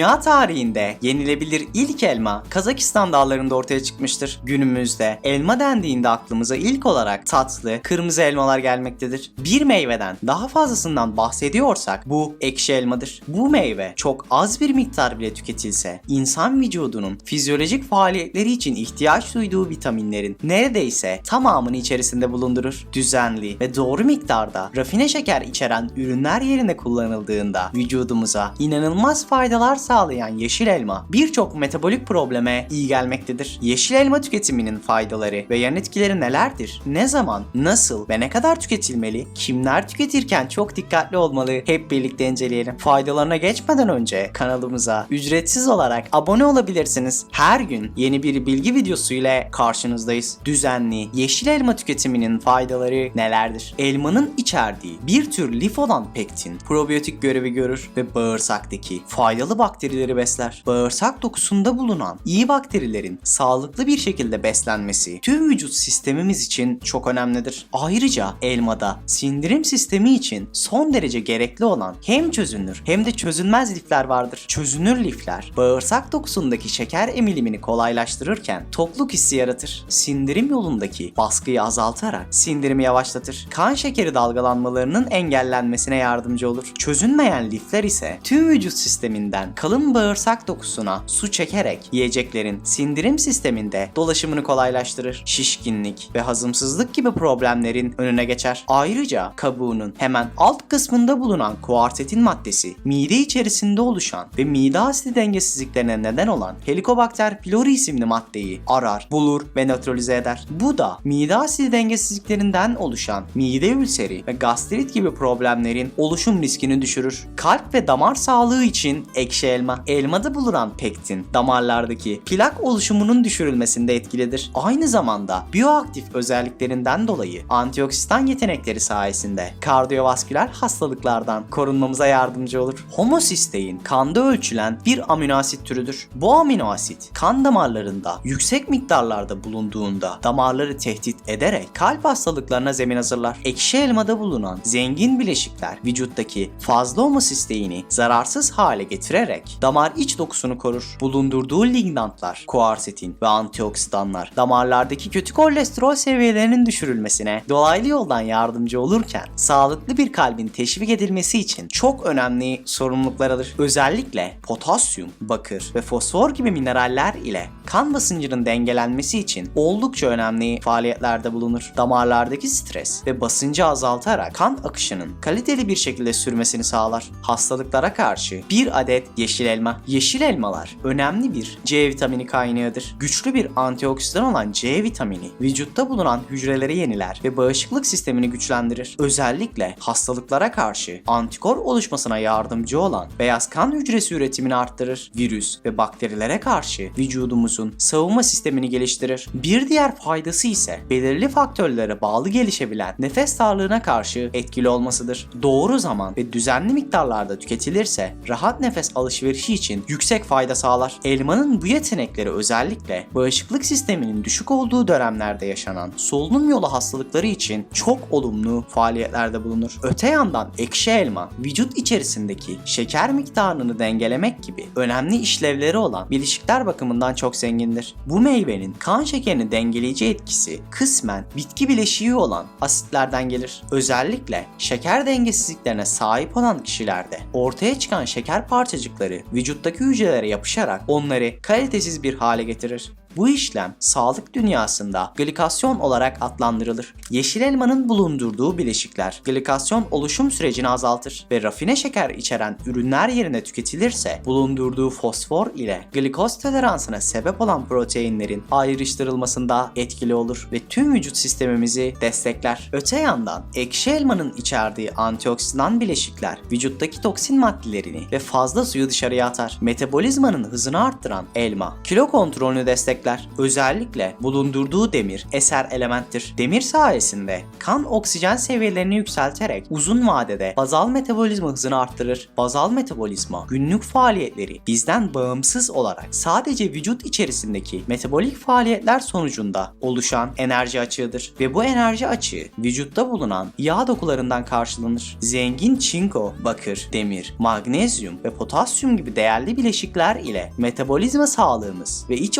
Dünya tarihinde yenilebilir ilk elma Kazakistan dağlarında ortaya çıkmıştır. Günümüzde elma dendiğinde aklımıza ilk olarak tatlı, kırmızı elmalar gelmektedir. Bir meyveden daha fazlasından bahsediyorsak bu ekşi elmadır. Bu meyve çok az bir miktar bile tüketilse insan vücudunun fizyolojik faaliyetleri için ihtiyaç duyduğu vitaminlerin neredeyse tamamını içerisinde bulundurur. Düzenli ve doğru miktarda rafine şeker içeren ürünler yerine kullanıldığında vücudumuza inanılmaz faydalar sağlayan yeşil elma birçok metabolik probleme iyi gelmektedir. Yeşil elma tüketiminin faydaları ve yan etkileri nelerdir? Ne zaman, nasıl ve ne kadar tüketilmeli? Kimler tüketirken çok dikkatli olmalı? Hep birlikte inceleyelim. Faydalarına geçmeden önce kanalımıza ücretsiz olarak abone olabilirsiniz. Her gün yeni bir bilgi videosu ile karşınızdayız. Düzenli yeşil elma tüketiminin faydaları nelerdir? Elmanın içerdiği bir tür lif olan pektin probiyotik görevi görür ve bağırsaktaki faydalı bakterileri besler. Bağırsak dokusunda bulunan iyi bakterilerin sağlıklı bir şekilde beslenmesi tüm vücut sistemimiz için çok önemlidir. Ayrıca elmada sindirim sistemi için son derece gerekli olan hem çözünür hem de çözünmez lifler vardır. Çözünür lifler bağırsak dokusundaki şeker emilimini kolaylaştırırken tokluk hissi yaratır. Sindirim yolundaki baskıyı azaltarak sindirimi yavaşlatır. Kan şekeri dalgalanmalarının engellenmesine yardımcı olur. Çözünmeyen lifler ise tüm vücut sisteminden kalın bağırsak dokusuna su çekerek yiyeceklerin sindirim sisteminde dolaşımını kolaylaştırır. Şişkinlik ve hazımsızlık gibi problemlerin önüne geçer. Ayrıca kabuğunun hemen alt kısmında bulunan kuartetin maddesi mide içerisinde oluşan ve mide asidi dengesizliklerine neden olan Helicobacter pylori isimli maddeyi arar, bulur ve nötralize eder. Bu da mide asidi dengesizliklerinden oluşan mide ülseri ve gastrit gibi problemlerin oluşum riskini düşürür. Kalp ve damar sağlığı için ekşi elma, elmada bulunan pektin damarlardaki plak oluşumunun düşürülmesinde etkilidir. Aynı zamanda bioaktif özelliklerinden dolayı antioksidan yetenekleri sayesinde kardiyovasküler hastalıklardan korunmamıza yardımcı olur. Homosistein kanda ölçülen bir amino asit türüdür. Bu amino asit kan damarlarında yüksek miktarlarda bulunduğunda damarları tehdit ederek kalp hastalıklarına zemin hazırlar. Ekşi elmada bulunan zengin bileşikler vücuttaki fazla homosisteini zararsız hale getirerek damar iç dokusunu korur. Bulundurduğu lignantlar, kuarsetin ve antioksidanlar damarlardaki kötü kolesterol seviyelerinin düşürülmesine dolaylı yoldan yardımcı olurken sağlıklı bir kalbin teşvik edilmesi için çok önemli sorumluluklar alır. Özellikle potasyum, bakır ve fosfor gibi mineraller ile kan basıncının dengelenmesi için oldukça önemli faaliyetlerde bulunur. Damarlardaki stres ve basıncı azaltarak kan akışının kaliteli bir şekilde sürmesini sağlar. Hastalıklara karşı bir adet yeşil elma. Yeşil elmalar önemli bir C vitamini kaynağıdır. Güçlü bir antioksidan olan C vitamini vücutta bulunan hücreleri yeniler ve bağışıklık sistemini güçlendirir. Özellikle hastalıklara karşı antikor oluşmasına yardımcı olan beyaz kan hücresi üretimini arttırır. Virüs ve bakterilere karşı vücudumuzun savunma sistemini geliştirir. Bir diğer faydası ise belirli faktörlere bağlı gelişebilen nefes darlığına karşı etkili olmasıdır. Doğru zaman ve düzenli miktarlarda tüketilirse rahat nefes alışverişi için yüksek fayda sağlar. Elmanın bu yetenekleri özellikle bağışıklık sisteminin düşük olduğu dönemlerde yaşanan solunum yolu hastalıkları için çok olumlu faaliyetlerde bulunur. Öte yandan ekşi elma vücut içerisindeki şeker miktarını dengelemek gibi önemli işlevleri olan bileşikler bakımından çok zengindir. Bu meyvenin kan şekerini dengeleyici etkisi kısmen bitki bileşiği olan asitlerden gelir. Özellikle şeker dengesizliklerine sahip olan kişilerde ortaya çıkan şeker parçacıkları vücuttaki hücrelere yapışarak onları kalitesiz bir hale getirir. Bu işlem sağlık dünyasında glikasyon olarak adlandırılır. Yeşil elmanın bulundurduğu bileşikler glikasyon oluşum sürecini azaltır ve rafine şeker içeren ürünler yerine tüketilirse bulundurduğu fosfor ile glikoz toleransına sebep olan proteinlerin ayrıştırılmasında etkili olur ve tüm vücut sistemimizi destekler. Öte yandan ekşi elmanın içerdiği antioksidan bileşikler vücuttaki toksin maddelerini ve fazla suyu dışarıya atar. Metabolizmanın hızını arttıran elma kilo kontrolünü destekler destekler. Özellikle bulundurduğu demir eser elementtir. Demir sayesinde kan oksijen seviyelerini yükselterek uzun vadede bazal metabolizma hızını arttırır. Bazal metabolizma günlük faaliyetleri bizden bağımsız olarak sadece vücut içerisindeki metabolik faaliyetler sonucunda oluşan enerji açığıdır ve bu enerji açığı vücutta bulunan yağ dokularından karşılanır. Zengin çinko, bakır, demir, magnezyum ve potasyum gibi değerli bileşikler ile metabolizma sağlığımız ve iç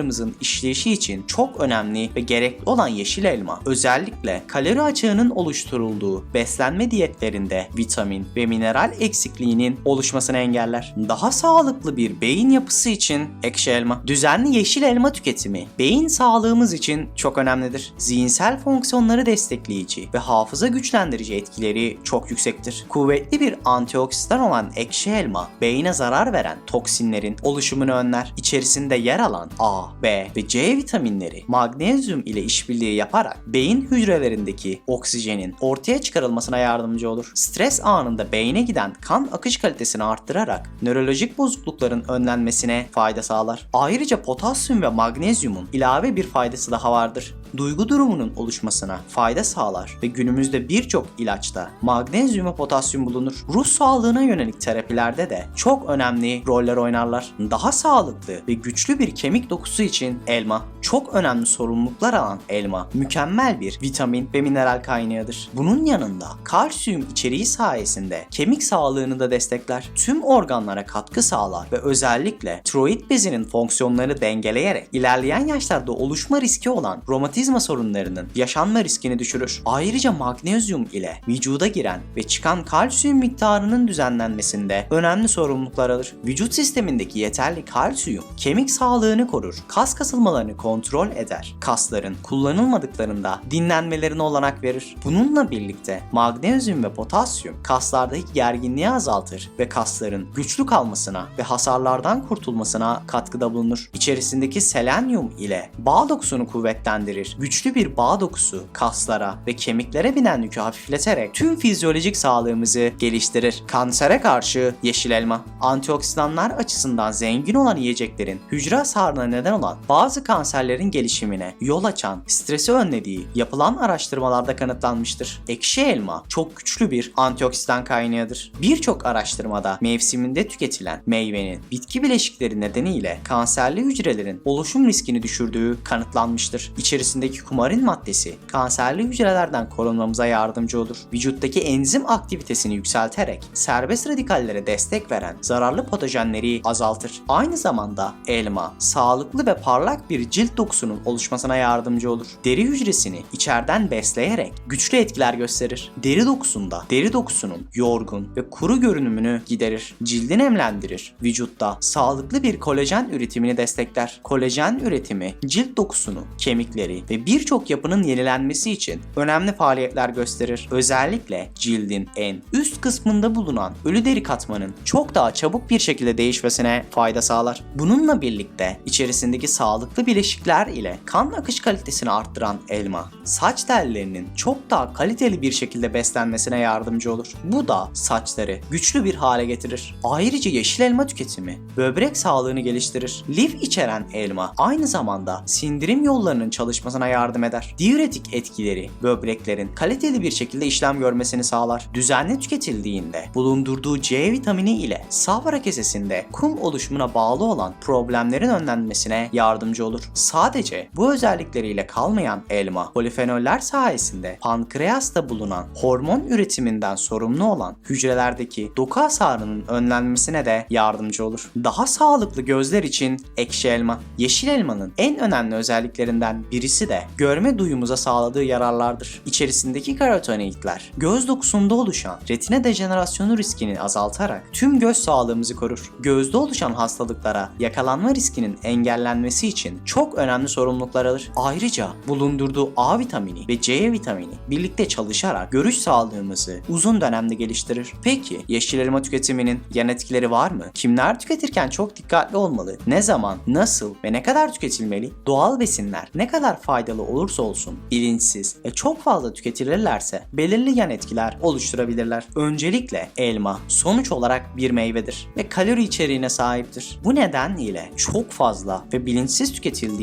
organlarımızın işleyişi için çok önemli ve gerekli olan yeşil elma özellikle kalori açığının oluşturulduğu beslenme diyetlerinde vitamin ve mineral eksikliğinin oluşmasını engeller. Daha sağlıklı bir beyin yapısı için ekşi elma. Düzenli yeşil elma tüketimi beyin sağlığımız için çok önemlidir. Zihinsel fonksiyonları destekleyici ve hafıza güçlendirici etkileri çok yüksektir. Kuvvetli bir antioksidan olan ekşi elma beyine zarar veren toksinlerin oluşumunu önler. İçerisinde yer alan A, B ve C vitaminleri magnezyum ile işbirliği yaparak beyin hücrelerindeki oksijenin ortaya çıkarılmasına yardımcı olur. Stres anında beyne giden kan akış kalitesini arttırarak nörolojik bozuklukların önlenmesine fayda sağlar. Ayrıca potasyum ve magnezyumun ilave bir faydası daha vardır. Duygu durumunun oluşmasına fayda sağlar ve günümüzde birçok ilaçta magnezyum ve potasyum bulunur. Ruh sağlığına yönelik terapilerde de çok önemli roller oynarlar. Daha sağlıklı ve güçlü bir kemik dokusu için elma çok önemli sorumluluklar alan elma mükemmel bir vitamin ve mineral kaynağıdır. Bunun yanında kalsiyum içeriği sayesinde kemik sağlığını da destekler. Tüm organlara katkı sağlar ve özellikle tiroid bezinin fonksiyonlarını dengeleyerek ilerleyen yaşlarda oluşma riski olan romatizma sorunlarının yaşanma riskini düşürür. Ayrıca magnezyum ile vücuda giren ve çıkan kalsiyum miktarının düzenlenmesinde önemli sorumluluklar alır. Vücut sistemindeki yeterli kalsiyum kemik sağlığını korur, kas kasılmalarını kontrol eder, kasların kullanılmadıklarında dinlenmelerine olanak verir. Bununla birlikte magnezyum ve potasyum kaslardaki gerginliği azaltır ve kasların güçlü kalmasına ve hasarlardan kurtulmasına katkıda bulunur. İçerisindeki selenyum ile bağ dokusunu kuvvetlendirir. Güçlü bir bağ dokusu kaslara ve kemiklere binen yükü hafifleterek tüm fizyolojik sağlığımızı geliştirir. Kansere karşı yeşil elma. Antioksidanlar açısından zengin olan yiyeceklerin hücre hasarına neden olan bazı kanserlerin gelişimine yol açan, stresi önlediği yapılan araştırmalarda kanıtlanmıştır. Ekşi elma çok güçlü bir antioksidan kaynağıdır. Birçok araştırmada mevsiminde tüketilen meyvenin bitki bileşikleri nedeniyle kanserli hücrelerin oluşum riskini düşürdüğü kanıtlanmıştır. İçerisindeki kumarin maddesi kanserli hücrelerden korunmamıza yardımcı olur. Vücuttaki enzim aktivitesini yükselterek serbest radikallere destek veren zararlı patojenleri azaltır. Aynı zamanda elma sağlıklı ve parlak bir cilt dokusunun oluşmasına yardımcı olur. Deri hücresini içeriden besleyerek güçlü etkiler gösterir. Deri dokusunda deri dokusunun yorgun ve kuru görünümünü giderir. Cildi nemlendirir. Vücutta sağlıklı bir kolajen üretimini destekler. Kolajen üretimi cilt dokusunu, kemikleri ve birçok yapının yenilenmesi için önemli faaliyetler gösterir. Özellikle cildin en üst kısmında bulunan ölü deri katmanın çok daha çabuk bir şekilde değişmesine fayda sağlar. Bununla birlikte içerisindeki sağlıklı bileşikler ile kan akış kalitesini arttıran elma, saç tellerinin çok daha kaliteli bir şekilde beslenmesine yardımcı olur. Bu da saçları güçlü bir hale getirir. Ayrıca yeşil elma tüketimi böbrek sağlığını geliştirir. Lif içeren elma aynı zamanda sindirim yollarının çalışmasına yardım eder. Diüretik etkileri böbreklerin kaliteli bir şekilde işlem görmesini sağlar. Düzenli tüketildiğinde bulundurduğu C vitamini ile safra kesesinde kum oluşumuna bağlı olan problemlerin önlenmesine yardımcı olur. Sadece bu özellikleriyle kalmayan elma, polifenoller sayesinde pankreasta bulunan hormon üretiminden sorumlu olan hücrelerdeki doku hasarının önlenmesine de yardımcı olur. Daha sağlıklı gözler için ekşi elma. Yeşil elmanın en önemli özelliklerinden birisi de görme duyumuza sağladığı yararlardır. İçerisindeki karotenoidler göz dokusunda oluşan retina dejenerasyonu riskini azaltarak tüm göz sağlığımızı korur. Gözde oluşan hastalıklara yakalanma riskinin engellenmesi için çok önemli sorumluluklar alır. Ayrıca bulundurduğu A vitamini ve C vitamini birlikte çalışarak görüş sağlığımızı uzun dönemde geliştirir. Peki yeşil elma tüketiminin yan etkileri var mı? Kimler tüketirken çok dikkatli olmalı? Ne zaman, nasıl ve ne kadar tüketilmeli? Doğal besinler ne kadar faydalı olursa olsun bilinçsiz ve çok fazla tüketilirlerse belirli yan etkiler oluşturabilirler. Öncelikle elma sonuç olarak bir meyvedir ve kalori içeriğine sahiptir. Bu neden ile çok fazla ve bilinçsiz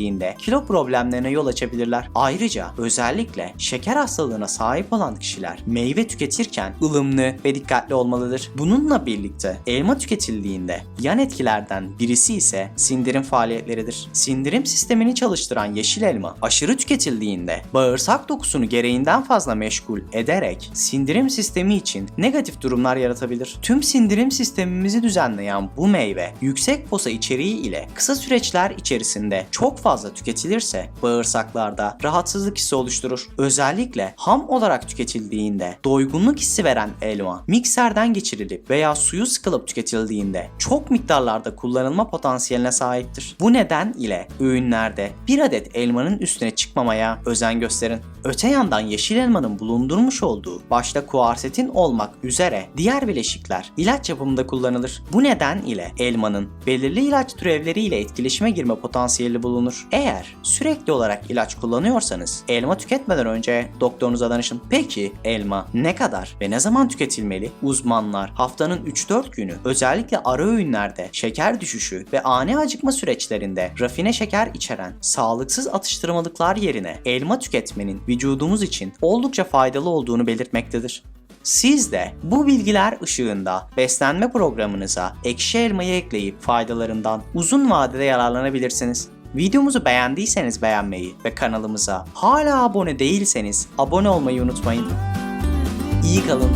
tüketildiğinde kilo problemlerine yol açabilirler. Ayrıca özellikle şeker hastalığına sahip olan kişiler meyve tüketirken ılımlı ve dikkatli olmalıdır. Bununla birlikte elma tüketildiğinde yan etkilerden birisi ise sindirim faaliyetleridir. Sindirim sistemini çalıştıran yeşil elma aşırı tüketildiğinde bağırsak dokusunu gereğinden fazla meşgul ederek sindirim sistemi için negatif durumlar yaratabilir. Tüm sindirim sistemimizi düzenleyen bu meyve yüksek posa içeriği ile kısa süreçler içerisinde çok fazla tüketilirse bağırsaklarda rahatsızlık hissi oluşturur. Özellikle ham olarak tüketildiğinde doygunluk hissi veren elma mikserden geçirilip veya suyu sıkılıp tüketildiğinde çok miktarlarda kullanılma potansiyeline sahiptir. Bu neden ile öğünlerde bir adet elmanın üstüne çıkmamaya özen gösterin. Öte yandan yeşil elmanın bulundurmuş olduğu başta kuarsetin olmak üzere diğer bileşikler ilaç yapımında kullanılır. Bu neden ile elmanın belirli ilaç türevleriyle etkileşime girme potansiyeli bulunur. Eğer sürekli olarak ilaç kullanıyorsanız elma tüketmeden önce doktorunuza danışın. Peki elma ne kadar ve ne zaman tüketilmeli? Uzmanlar haftanın 3-4 günü özellikle ara öğünlerde şeker düşüşü ve ani acıkma süreçlerinde rafine şeker içeren sağlıksız atıştırmalıklar yerine elma tüketmenin vücudumuz için oldukça faydalı olduğunu belirtmektedir. Siz de bu bilgiler ışığında beslenme programınıza ekşi elmayı ekleyip faydalarından uzun vadede yararlanabilirsiniz. Videomuzu beğendiyseniz beğenmeyi ve kanalımıza hala abone değilseniz abone olmayı unutmayın. İyi kalın,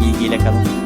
bilgiyle kalın.